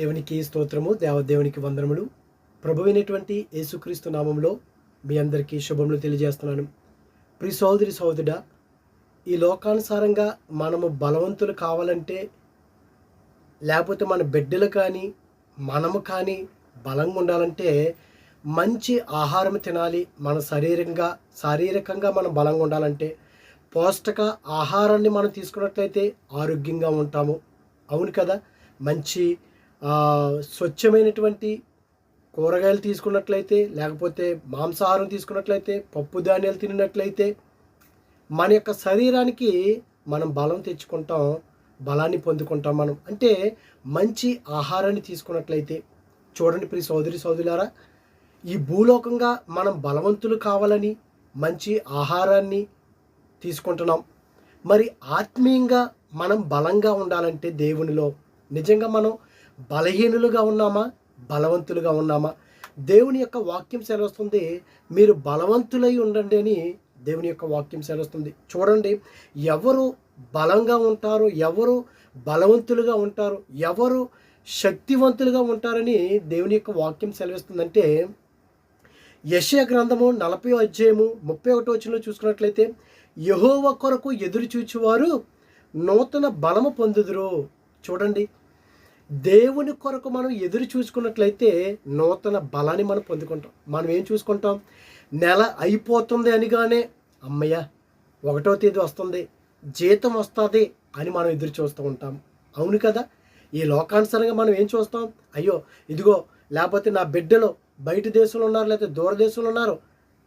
దేవునికి స్తోత్రము దేవదేవునికి వందనములు. ప్రభువైనటువంటి యేసుక్రీస్తు నామంలో మీ అందరికీ శుభములు తెలియజేస్తున్నాను. ప్రి సోదరి సోదరుడ ఈ లోకానుసారంగా మనము బలవంతులు కావాలంటే లేకపోతే మన బిడ్డలు కానీ మనము కానీ బలంగా ఉండాలంటే మంచి ఆహారం తినాలి. మన శరీరంగా శారీరకంగా మనం బలంగా ఉండాలంటే పౌష్టిక ఆహారాన్ని మనం తీసుకున్నట్లయితే ఆరోగ్యంగా ఉంటాము. అవును కదా? మంచి స్వచ్ఛమైనటువంటి కూరగాయలు తీసుకున్నట్లయితే లేకపోతే మాంసాహారం తీసుకున్నట్లయితే పప్పు ధాన్యాలు తిన్నట్లయితే మన యొక్క శరీరానికి మనం బలం తెచ్చుకుంటాం బలాన్ని పొందుకుంటాం మనం. అంటే మంచి ఆహారాన్ని తీసుకున్నట్లయితే చూడండి ప్రియ సోదరి సోదరులారా ఈ భూలోకంగా మనం బలవంతులు కావాలని మంచి ఆహారాన్ని తీసుకుంటున్నాం. మరి ఆత్మీయంగా మనం బలంగా ఉండాలంటే దేవునిలో నిజంగా మనం బలహీనులుగా ఉన్నామా? బలవంతులుగా ఉన్నామా? దేవుని యొక్క వాక్యం సెలవుస్తుంది మీరు బలవంతులై ఉండండి అని దేవుని యొక్క వాక్యం సెలవుస్తుంది. చూడండి ఎవరు బలంగా ఉంటారు ఎవరు బలవంతులుగా ఉంటారు ఎవరు శక్తివంతులుగా ఉంటారని దేవుని యొక్క వాక్యం సెలవిస్తుందంటే యశయ గ్రంథము నలభై అధ్యాయము ముప్పై ఒకటో వచ్చినలో చూసుకున్నట్లయితే యహోవ కొరకు ఎదురు చూచువారు నూతన బలము పొందుదురు. చూడండి దేవుని కొరకు మనం ఎదురు చూసుకున్నట్లయితే నూతన బలాన్ని మనం పొందుకుంటాం. మనం ఏం చూసుకుంటాం? నెల అయిపోతుంది అనిగానే అమ్మయ్య ఒకటో తేదీ వస్తుంది జీతం వస్తుంది అని మనం ఎదురు చూస్తూ ఉంటాం. అవును కదా? ఈ లోకానుసారంగా మనం ఏం చూస్తాం? అయ్యో ఇదిగో లేకపోతే నా బిడ్డలు బయట దేశంలో ఉన్నారు లేకపోతే దూర దేశంలో ఉన్నారు.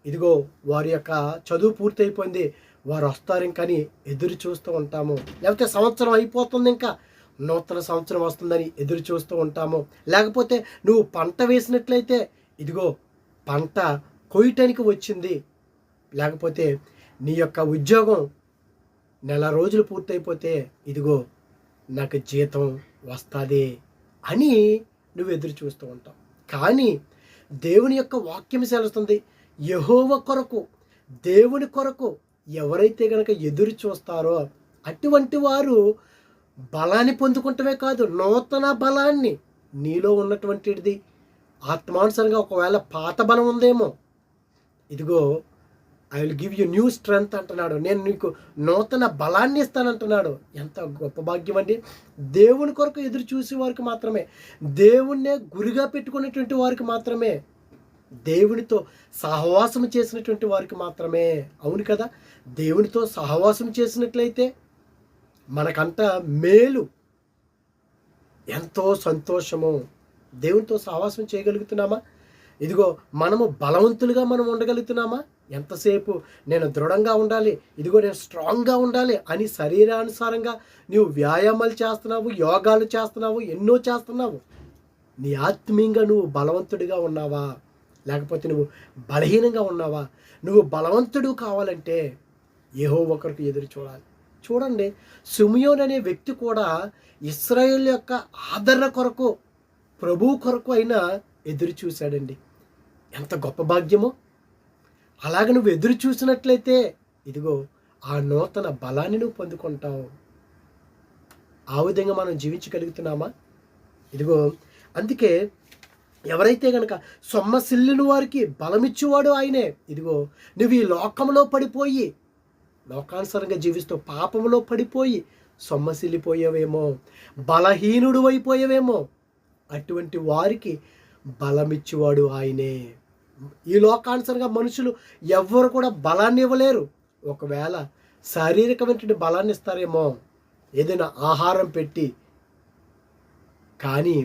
ఇదిగో వారి యొక్క చదువు పూర్తయిపోయింది వారు వస్తారు ఇంకని ఎదురు చూస్తూ ఉంటాము. లేకపోతే సంవత్సరం అయిపోతుంది ఇంకా నూతన సంవత్సరం వస్తుందని ఎదురు చూస్తూ ఉంటాము. లేకపోతే నువ్వు పంట వేసినట్లయితే ఇదిగో పంట కొయ్యటానికి వచ్చింది. లేకపోతే నీ యొక్క ఉద్యోగం నెల రోజులు పూర్తయిపోతే ఇదిగో నాకు జీతం వస్తుంది అని నువ్వు ఎదురు చూస్తూ ఉంటావు. కానీ దేవుని యొక్క వాక్యం సెలుస్తుంది యహోవ కొరకు దేవుని కొరకు ఎవరైతే కనుక ఎదురు చూస్తారో అటువంటి వారు బలాన్ని పొందుకుంటమే కాదు నూతన బలాన్ని నీలో ఉన్నటువంటిది. ఆత్మానుసరంగా ఒకవేళ పాత బలం ఉందేమో ఇదిగో I will give you new strength అంటున్నాడు. నేను నీకు నూతన బలాన్ని ఇస్తానంటున్నాడు. ఎంత గొప్ప భాగ్యం అండి. దేవుని కొరకు ఎదురు చూసే వారికి మాత్రమే దేవుణ్ణే గురిగా పెట్టుకునేటువంటి వారికి మాత్రమే దేవునితో సహవాసం చేసినటువంటి వారికి మాత్రమే. అవును కదా? దేవునితో సహవాసం చేసినట్లయితే మనకంట మేలు ఎంతో సంతోషము దేవునితో సహవాసం చేయగలుగుతున్నామా? ఇదిగో మనము బలవంతులుగా మనం ఉండగలుగుతున్నామా? ఎంతసేపు నేను దృఢంగా ఉండాలి ఇదిగో నేను స్ట్రాంగ్గా ఉండాలి అని శరీరానుసారంగా నీవు వ్యాయామాలు చేస్తున్నావు యోగాలు చేస్తున్నావు ఎన్నో చేస్తున్నావు. నీ ఆత్మీయంగా నువ్వు బలవంతుడిగా ఉన్నావా? లేకపోతే నువ్వు బలహీనంగా ఉన్నావా? నువ్వు బలవంతుడు కావాలంటే ఏహో ఒకరికి ఎదురు చూడాలి. చూడండి సుమియోన్ అనే వ్యక్తి కూడా ఇస్రాయేల్ యొక్క ఆదరణ కొరకు ప్రభు కొరకు అయినా ఎదురు చూశాడండి. ఎంత గొప్ప భాగ్యమో. అలాగ నువ్వు ఎదురు చూసినట్లయితే ఇదిగో ఆ నూతన బలాన్ని నువ్వు పొందుకుంటావు. ఆ విధంగా మనం జీవించగలుగుతున్నామా? ఇదిగో అందుకే ఎవరైతే గనక సొమ్మసిల్లిన వారికి బలమిచ్చేవాడు ఆయనే. ఇదిగో నువ్వు ఈ లోకంలో పడిపోయి లోకానుసరంగా జీవిస్తూ పాపంలో పడిపోయి సొమ్మసిల్లిపోయావేమో బలహీనుడు అయిపోయావేమో అటువంటి వారికి బలమిచ్చేవాడు ఆయనే. ఈ లోకానుసరంగా మనుషులు ఎవ్వరు కూడా బలాన్ని ఇవ్వలేరు. ఒకవేళ శారీరకమైనటువంటి బలాన్ని ఇస్తారేమో ఏదైనా ఆహారం పెట్టి కానీ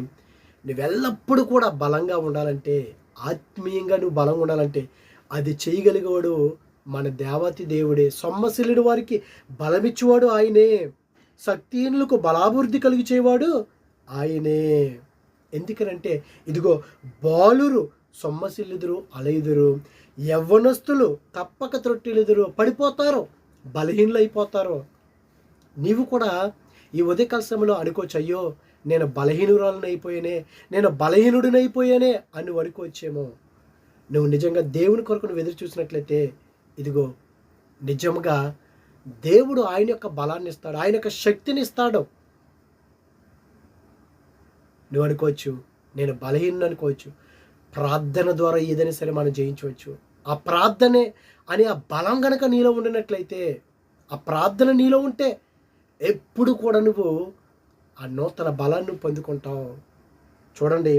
నువ్వెల్లప్పుడూ కూడా బలంగా ఉండాలంటే ఆత్మీయంగా నువ్వు బలంగా ఉండాలంటే అది చేయగలిగేవాడు మన దేవతి దేవుడే సొమ్మశిలుడు వారికి బలమిచ్చేవాడు ఆయనే. శక్తిహీనులకు బలాభివృద్ధి కలిగిచేవాడు ఆయనే. ఎందుకనంటే ఇదిగో బాలురు సొమ్మసిల్లుదురు అలయుదురు యవ్వనస్తులు తప్పక త్రొట్టిలుదురు పడిపోతారు బలహీనులు అయిపోతారు నీవు కూడా ఈ ఉదయకాల సమయంలో అనుకోవచ్చు నేను బలహీనురాలనైపోయానే నేను బలహీనుడినైపోయానే అని వరకు వచ్చేమో నువ్వు నిజంగా దేవుని కొరకు నువ్వు ఎదురు చూసినట్లయితే ఇదిగో నిజంగా దేవుడు ఆయన యొక్క బలాన్ని ఇస్తాడు ఆయన యొక్క శక్తిని ఇస్తాడు. నువ్వు అనుకోవచ్చు నేను బలహీన అనుకోవచ్చు ప్రార్థన ద్వారా ఏదైనా సరే మనం జయించవచ్చు. ఆ ప్రార్థనే అని ఆ బలం కనుక నీలో ఉండినట్లయితే ఆ ప్రార్థన నీలో ఉంటే ఎప్పుడు కూడా నువ్వు ఆ నూతన బలాన్ని పొందుకుంటావు. చూడండి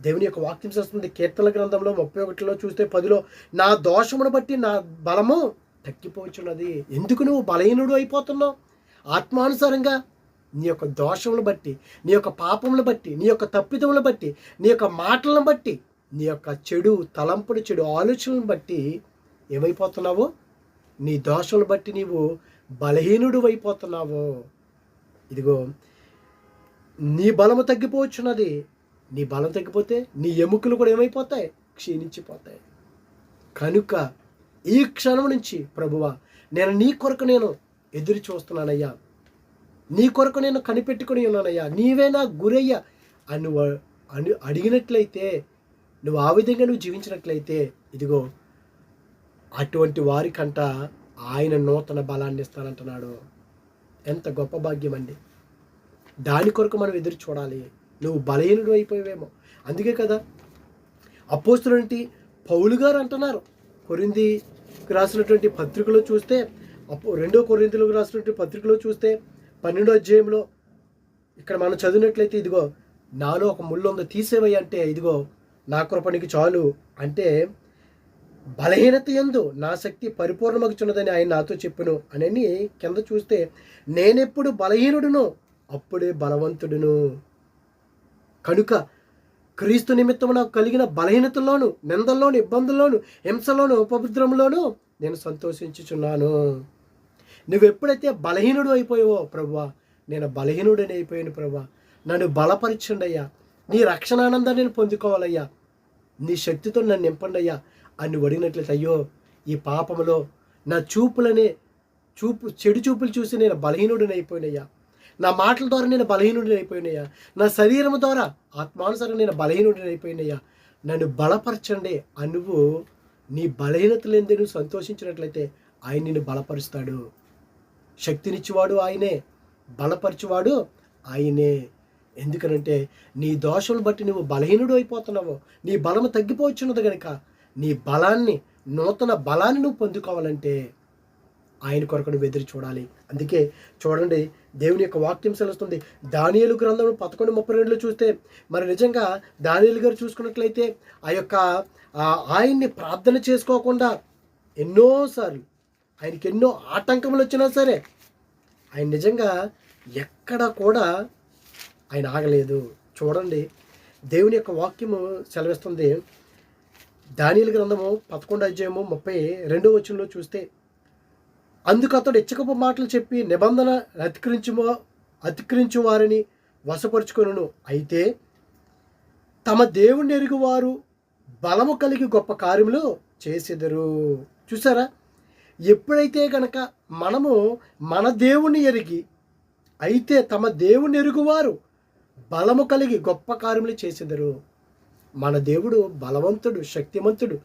దేవుని యొక్క వాక్యం చేస్తుంది. కీర్తన గ్రంథంలో ముప్పై ఒకటిలో చూస్తే పదిలో నా దోషమును బట్టి నా బలము తగ్గిపోవచ్చున్నది ఎందుకు నువ్వు బలహీనుడు అయిపోతున్నావు? ఆత్మానుసారంగా నీ యొక్క దోషములు బట్టి నీ యొక్క పాపములు బట్టి నీ యొక్క తప్పిదములు బట్టి నీ యొక్క మాటలను బట్టి నీ యొక్క చెడు తలంపుడు చెడు ఆలోచనలను బట్టి ఏమైపోతున్నావు? నీ దోషములు బట్టి నీవు బలహీనుడు అయిపోతున్నావు. ఇదిగో నీ బలము తగ్గిపోవచ్చున్నది నీ బలం తగ్గిపోతే నీ ఎముకలు కూడా ఏమైపోతాయి? క్షీణించిపోతాయి. కనుక ఈ క్షణం నుంచి ప్రభువా నేను నీ కొరకు నేను ఎదురు చూస్తున్నానయ్యా. నీ కొరకు నేను కనిపెట్టుకుని ఉన్నానయ్యా. నీవే నా గురయ్యా అని అని అడిగినట్లయితే నువ్వు ఆ విధంగా నువ్వు జీవించినట్లయితే ఇదిగో అటువంటి వారికంట ఆయన నూతన బలాన్ని ఇస్తానంటున్నాడు. ఎంత గొప్ప భాగ్యం అండి దాని కొరకు మనం ఎదురు చూడాలి. నువ్వు బలహీనుడు అయిపోయావేమో. అందుకే కదా అపోస్తులంటి పౌలు గారు అంటున్నారు. కొరింది రాసినటువంటి పత్రికలో చూస్తే అప్పు రెండో కొరిందులకు రాసినటువంటి పత్రికలో చూస్తే పన్నెండో అధ్యాయంలో ఇక్కడ మనం చదివినట్లయితే ఇదిగో నాలో ఒక ముళ్ళు ఉందో తీసేవయ్య అంటే ఇదిగో నా కృపణికి చాలు అంటే బలహీనత ఎందు నా శక్తి పరిపూర్ణమగుచున్నదని ఆయన నాతో చెప్పును అని కింద చూస్తే నేనెప్పుడు బలహీనుడును అప్పుడే బలవంతుడును. కనుక క్రీస్తు నిమిత్తం నాకు కలిగిన బలహీనతల్లోను నిందల్లోను ఇబ్బందుల్లోను హింసలోను ఉపద్రవంలోను నేను సంతోషించుచున్నాను. నువ్వు ఎప్పుడైతే బలహీనుడు అయిపోయావో ప్రభువా నేను బలహీనుడని అయిపోయాను ప్రభువా. నన్ను బలపరచండి అయ్యా నీ రక్షణానందాన్ని నేను పొందుకోవాలయ్యా. నీ శక్తితో నన్ను నింపండి అయ్యా అని అడిగినట్లయితే అయ్యో ఈ పాపములో నా చూపులనే చూపు చెడు చూపులు చూసి నేను బలహీనుడిని అయిపోయినయ్యా. నా మాటల ద్వారా నేను బలహీనుడిని అయిపోయినయ్యా. నా శరీరం ద్వారా ఆత్మానుసారం నేను బలహీనుడిని అయిపోయినయ్యా. నన్ను బలపరచండి. అనువు నువ్వు నీ బలహీనతలేందే నువ్వు సంతోషించినట్లయితే ఆయన నిన్ను బలపరుస్తాడు. శక్తినిచ్చేవాడు ఆయనే. బలపరచువాడు ఆయనే. ఎందుకనంటే నీ దోషం బట్టి నువ్వు బలహీనుడు అయిపోతున్నావు. నీ బలము తగ్గిపోవచ్చున్నది కనుక నీ బలాన్ని నూతన బలాన్ని నువ్వు పొందుకోవాలంటే ఆయన కొరకుడు వెదిరి చూడాలి. అందుకే చూడండి దేవుని యొక్క వాక్యం సెలుస్తుంది. దానియలు గ్రంథం పదకొండు ముప్పై రెండులో చూస్తే మరి నిజంగా దానియలు గారు చూసుకున్నట్లయితే ఆ యొక్క ఆయన్ని ప్రార్థన చేసుకోకుండా ఎన్నోసార్లు ఆయనకి ఎన్నో ఆటంకములు వచ్చినా సరే ఆయన నిజంగా ఎక్కడ కూడా ఆయన ఆగలేదు. చూడండి దేవుని యొక్క వాక్యము సెలవిస్తుంది. దానియలు గ్రంథము పదకొండు అధ్యాయము ముప్పై రెండో వచనంలో చూస్తే అందుకు అతడు ఇచ్చకపు మాటలు చెప్పి నిబంధన అతిక్రించుమో అతిక్రించు వారిని వశపరుచుకొనును. అయితే తమ దేవుణ్ణి ఎరుగువారు బలము కలిగి గొప్ప కార్యములు చేసెదరు. చూసారా? ఎప్పుడైతే గనక మనము మన దేవుణ్ణి ఎరిగి అయితే తమ దేవుణ్ణి ఎరుగువారు బలము కలిగి గొప్ప కార్యములు చేసెదరు. మన దేవుడు బలవంతుడు శక్తిమంతుడు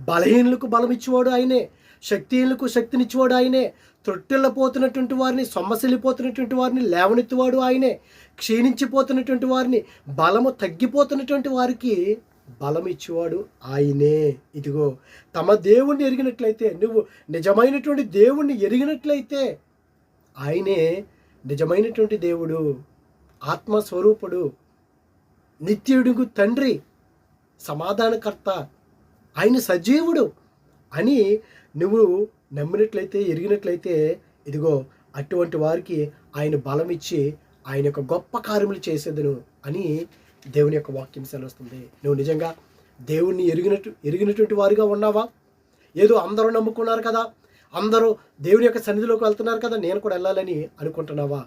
బలహీనులకు బలం ఇచ్చేవాడు ఆయనే. శక్తిహీనులకు శక్తినిచ్చేవాడు ఆయనే. త్రొట్టెళ్ళపోతున్నటువంటి వారిని సొమ్మసిల్లిపోతున్నటువంటి వారిని లేవనెత్తువాడు ఆయనే. క్షీణించిపోతున్నటువంటి వారిని బలము తగ్గిపోతున్నటువంటి వారికి బలం ఇచ్చేవాడు ఆయనే. ఇదిగో తమ దేవుణ్ణి ఎరిగినట్లయితే నువ్వు నిజమైనటువంటి దేవుణ్ణి ఎరిగినట్లయితే ఆయనే నిజమైనటువంటి దేవుడు ఆత్మస్వరూపుడు నిత్యుడుగు తండ్రి సమాధానకర్త ఆయన సజీవుడు అని నువ్వు నమ్మినట్లయితే ఎరిగినట్లయితే ఇదిగో అటువంటి వారికి ఆయన బలం ఇచ్చి ఆయన యొక్క గొప్ప కార్యములు చేసేదను అని దేవుని యొక్క వాక్యం సెలవుస్తుంది. నువ్వు నిజంగా దేవుణ్ణి ఎరిగినట్టు ఎరిగినటువంటి వారిగా ఉన్నావా? ఏదో అందరూ నమ్ముకున్నారు కదా? అందరూ దేవుని యొక్క సన్నిధిలోకి వెళ్తున్నారు కదా? నేను కూడా వెళ్ళాలని అనుకుంటున్నావా?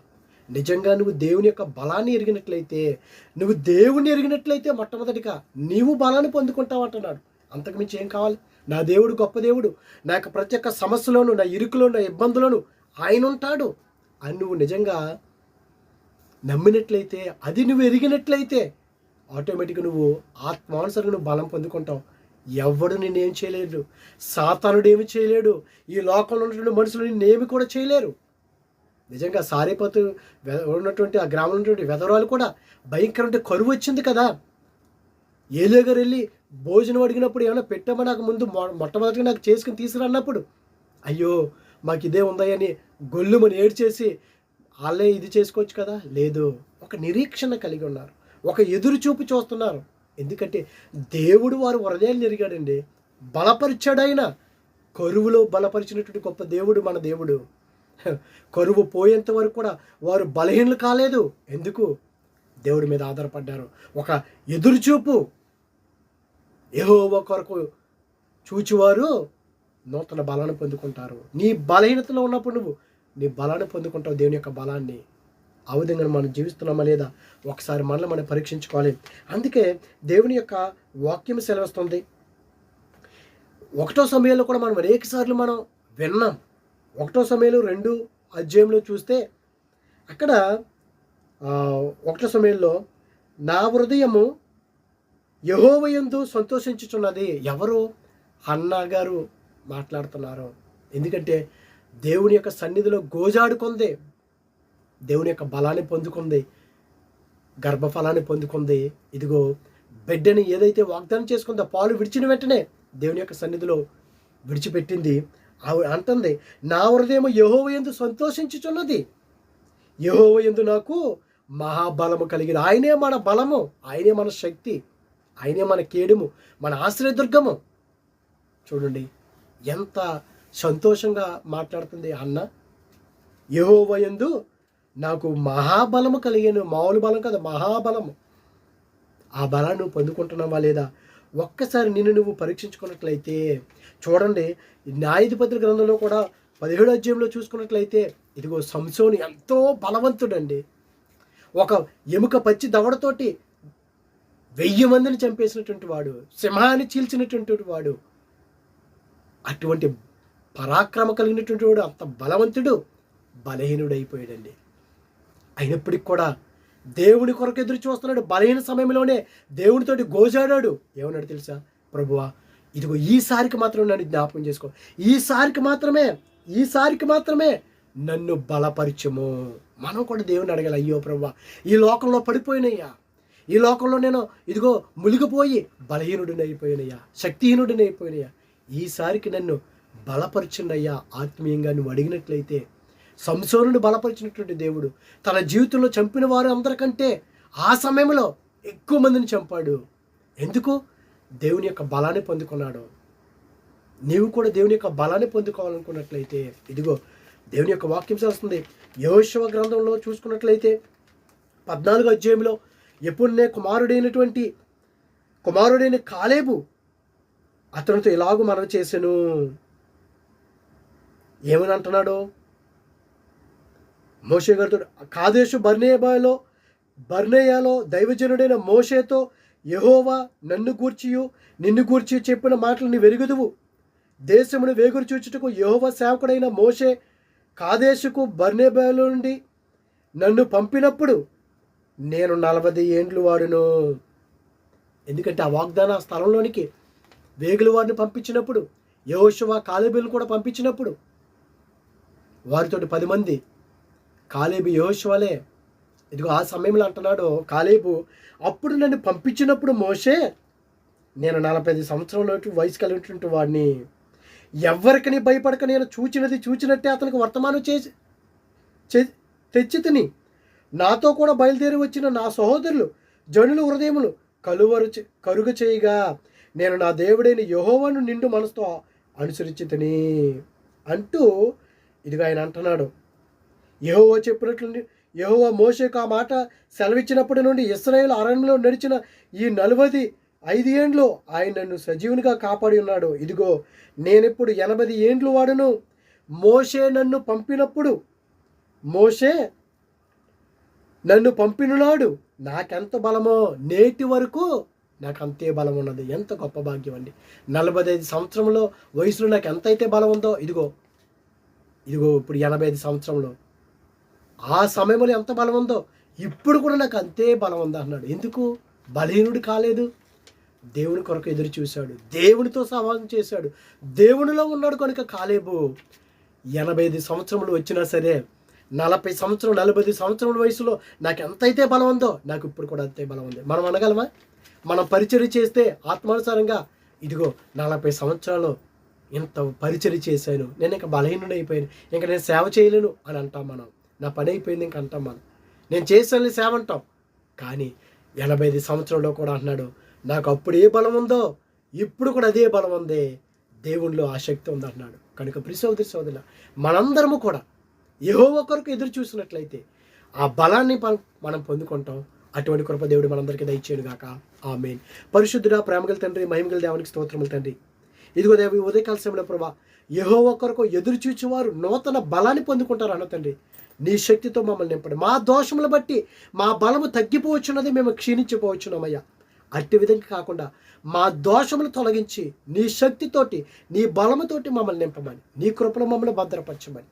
నిజంగా నువ్వు దేవుని యొక్క బలాన్ని ఎరిగినట్లయితే నువ్వు దేవుణ్ణి ఎరిగినట్లయితే మొట్టమొదటిగా నీవు బలాన్ని పొందుకుంటావు అంటున్నాడు. అంతకుమించి ఏం కావాలి? నా దేవుడు గొప్ప దేవుడు. నా యొక్క ప్రతి ఒక్క సమస్యలోను నా ఇరుకులో నా ఇబ్బందులను ఆయన ఉంటాడు. అని నువ్వు నిజంగా నమ్మినట్లయితే అది నువ్వు ఎరిగినట్లయితే ఆటోమేటిక్గా నువ్వు ఆత్మానుసరంగా నువ్వు బలం పొందుకుంటావు. ఎవడు నిన్నేం చేయలేడు. సాతానుడు ఏమి చేయలేడు. ఈ లోకంలో ఉన్నటువంటి మనుషులు నిన్నేమి కూడా చేయలేరు. నిజంగా సారేపతు ఉన్నటువంటి ఆ గ్రామంలో ఉన్నటువంటి వెధవరాలు కూడా భయంకరమైన కరువు వచ్చింది కదా. ఏలేగారు వెళ్ళి భోజనం అడిగినప్పుడు ఏమైనా పెట్టామా నాకు ముందు మొ- మొట్టమొదటిగా నాకు చేసుకుని తీసుకురన్నప్పుడు అయ్యో మాకు ఇదే ఉందాయని గొల్లు మన ఏడ్చేసి వాళ్ళే ఇది చేసుకోవచ్చు కదా? లేదు. ఒక నిరీక్షణ కలిగి ఉన్నారు. ఒక ఎదురు చూపు చూస్తున్నారు. ఎందుకంటే దేవుడు వారు హృదయాలు జరిగాడండి. బలపరిచాడైన కరువులో బలపరిచినటువంటి గొప్ప దేవుడు మన దేవుడు. కరువు పోయేంత వరకు కూడా వారు బలహీనలు కాలేదు. ఎందుకు? దేవుడి మీద ఆధారపడ్డారు. ఒక ఎదురుచూపు ఏహోవ కొరకు చూచివారు నూతన బలాన్ని పొందుకుంటారు. నీ బలహీనతలో ఉన్నప్పుడు నువ్వు నీ బలాన్ని పొందుకుంటావు. దేవుని యొక్క బలాన్ని. ఆ విధంగా మనం జీవిస్తున్నామా లేదా ఒకసారి మనల్ని మనం పరీక్షించుకోవాలి. అందుకే దేవుని యొక్క వాక్యం సెలవిస్తుంది. ఒకటో సమయంలో కూడా మనం అనేకసార్లు మనం విన్నాం. ఒకటో సమయంలో రెండు అధ్యాయంలో చూస్తే అక్కడ ఒకటో సమయంలో నా హృదయము యహోవయందు సంతోషించుచున్నది ఎవరు? అన్నా గారు మాట్లాడుతున్నారు. ఎందుకంటే దేవుని యొక్క సన్నిధిలో గోజాడుకుంది. దేవుని యొక్క బలాన్ని పొందుకుంది. గర్భఫలాన్ని పొందుకుంది. ఇదిగో బిడ్డని ఏదైతే వాగ్దానం చేసుకుందో పాలు విడిచిన వెంటనే దేవుని యొక్క సన్నిధిలో విడిచిపెట్టింది. ఆవిడ అంటుంది నా హృదయం యహోవ ఎందు సంతోషించుచున్నది. యహోవ ఎందు నాకు మహాబలము కలిగింది ఆయనే మన బలము ఆయనే మన శక్తి. ఆయనే మన కేడుము మన ఆశ్రయదుర్గము. చూడండి ఎంత సంతోషంగా మాట్లాడుతుంది అన్న. యహోవయందు నాకు మహాబలము కలిగాను మామూలు బలం కదా మహాబలము. ఆ బలాన్ని నువ్వు పొందుకుంటున్నావా లేదా? ఒక్కసారి నిన్ను నువ్వు పరీక్షించుకున్నట్లయితే చూడండి న్యాయధిపతుల న్యాయాధిపతుల గ్రంథంలో కూడా పదిహేడు అధ్యాయంలో చూసుకున్నట్లయితే ఇదిగో సంసోని ఎంతో బలవంతుడండి. ఒక ఎముక పచ్చి దవడతోటి వెయ్యి మందిని చంపేసినటువంటి వాడు సింహాన్ని చీల్చినటువంటి వాడు అటువంటి పరాక్రమ కలిగినటువంటి వాడు అంత బలవంతుడు బలహీనుడు అయిపోయాడండి అయినప్పటికి కూడా దేవుని కొరకు ఎదురు చూస్తున్నాడు బలహీన సమయంలోనే దేవునితోటి గోజాడాడు. ఏమన్నాడు తెలుసా? ప్రభువా ఇదిగో ఈసారికి మాత్రం నన్ను జ్ఞాపకం చేసుకో. ఈసారికి మాత్రమే ఈసారికి మాత్రమే నన్ను బలపరిచము. మనం కూడా దేవుని అడగాలి అయ్యో ప్రభువా ఈ లోకంలో పడిపోయినయ్యా. ఈ లోకంలో నేను ఇదిగో మునిగిపోయి బలహీనుడిని అయిపోయినయ్యా శక్తిహీనుడిని అయిపోయినయ్యా ఈసారికి నన్ను బలపరిచినయ్యా ఆత్మీయంగా నువ్వు అడిగినట్లయితే సంసోనుని బలపరిచినటువంటి దేవుడు తన జీవితంలో చంపిన వారు అందరికంటే ఆ సమయంలో ఎక్కువ మందిని చంపాడు. ఎందుకు? దేవుని యొక్క బలాన్ని పొందుకున్నాడు. నీవు కూడా దేవుని యొక్క బలాన్ని పొందుకోవాలనుకున్నట్లయితే ఇదిగో దేవుని యొక్క వాక్యం చేస్తుంది. యోశవ గ్రంథంలో చూసుకున్నట్లయితే పద్నాలుగు అధ్యాయంలో ఎప్పుడునే కుమారుడైనటువంటి కుమారుడైన కాలేబు అతనితో ఇలాగూ మనం చేశాను. ఏమని అంటున్నాడు? మోషే గారితో కాదేశు బర్నేబాలో బర్నేయాలో దైవజనుడైన మోషేతో యహోవా నన్ను గూర్చియు నిన్ను గూర్చి చెప్పిన మాటలు నీ వెరుగుదువు దేశమును వేగురు చూచుటకు యహోవ సేవకుడైన మోషే కాదేశుకు బర్నేబాలో నుండి నన్ను పంపినప్పుడు నేను నలభై ఏండ్లు వాడును. ఎందుకంటే ఆ వాగ్దాన స్థలంలోనికి వేగుల వారిని పంపించినప్పుడు యహోశివ కాలేబీలు కూడా పంపించినప్పుడు వారితోటి పది మంది కాలేబు యహోశివలే ఇదిగో ఆ సమయంలో అంటున్నాడు కాలేబు అప్పుడు నన్ను పంపించినప్పుడు మోషే నేను నలభై ఐదు సంవత్సరంలో వయసు కలిగినటువంటి వాడిని. ఎవరికని భయపడక నేను చూచినది చూచినట్టే అతనికి వర్తమానం చేసి చే- తెచ్చి తిని నాతో కూడా బయలుదేరి వచ్చిన నా సహోదరులు జనుల హృదయములు కలువరు కరుగు చేయగా నేను నా దేవుడైన యహోవను నిండు మనసుతో అనుసరించి తిని అంటూ ఇదిగో ఆయన అంటున్నాడు. యహోవా చెప్పినట్లు యహోవా మోషేకు ఆ మాట సెలవిచ్చినప్పటి నుండి ఇస్రాయేల్ అరణ్యంలో నడిచిన ఈ నలభై ఐదు ఏండ్లు ఆయన నన్ను సజీవునిగా కాపాడి ఉన్నాడు. ఇదిగో నేనిప్పుడు ఎనభై ఏండ్లు వాడును. మోషే నన్ను పంపినప్పుడు మోషే నన్ను పంపిననాడు నాకెంత బలమో నేటి వరకు నాకు అంతే బలం ఉన్నది ఎంత గొప్ప భాగ్యం అండి. నలభై ఐదు సంవత్సరంలో వయసులో నాకు ఎంత అయితే బలం ఉందో ఇదిగో ఇదిగో ఇప్పుడు ఎనభై ఐదు సంవత్సరంలో. ఆ సమయంలో ఎంత బలం ఉందో ఇప్పుడు కూడా నాకు అంతే బలం ఉంది అన్నాడు ఎందుకు? బలహీనుడు కాలేదు. దేవుని కొరకు ఎదురు చూశాడు. దేవునితో సమాజం చేశాడు. దేవునిలో ఉన్నాడు కనుక కాలేబు. ఎనభై ఐదు సంవత్సరములు వచ్చినా సరే నలభై సంవత్సరం నలభై సంవత్సరాల వయసులో నాకు ఎంతైతే బలం ఉందో నాకు ఇప్పుడు కూడా అంతే బలం ఉంది మనం అనగలమా? మనం పరిచయం చేస్తే ఆత్మానుసారంగా ఇదిగో నలభై సంవత్సరాలు ఇంత పరిచయం చేశాను నేను ఇంకా బలహీనుడు అయిపోయాను ఇంకా నేను సేవ చేయలేను అని అంటాం మనం. నా పని అయిపోయింది ఇంక అంటాం మనం. నేను చేశాను సేవ అంటాం. కానీ ఎనభై ఐదు సంవత్సరంలో కూడా అంటున్నాడు నాకు అప్పుడు ఏ బలం ఉందో ఇప్పుడు కూడా అదే బలం ఉంది దేవునిలో ఆసక్తి ఉందన్నాడు ఉంది అంటున్నాడు కనుక ప్రిసోదరి సోదరుల మనందరము కూడా ఏహో ఒకరికి ఎదురు చూసినట్లయితే ఆ బలాన్ని మనం పొందుకుంటాం. అటువంటి కృప దేవుడు మనందరికీ దయచేయను గాక. ఆ మెయిన్ పరిశుద్ధుడా ప్రేమగల తండ్రి మహిమగల దేవునికి స్తోత్రములు తండ్రి. ఇదిగో దేవి ఉదయకాల సమయంలో ప్రభా యహో ఒకరికి ఎదురు చూచేవారు నూతన బలాన్ని పొందుకుంటారు అన్న తండ్రి. నీ శక్తితో మమ్మల్ని నింపండి. మా దోషములు బట్టి మా బలము తగ్గిపోవచ్చున్నది మేము క్షీణించిపోవచ్చున్నామయ్యా. అట్టి విధంగా కాకుండా మా దోషములు తొలగించి నీ శక్తితోటి నీ బలముతోటి మమ్మల్ని నింపమని నీ కృపలో మమ్మల్ని భద్రపరచమని.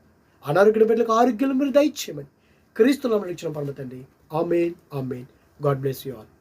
అనారోగ్య బిడ్డలకు ఆరోగ్యం మీరు దయచేయమని క్రీస్తులు ఇచ్చిన పరమ తండ్రి. Amen amen. God bless you all.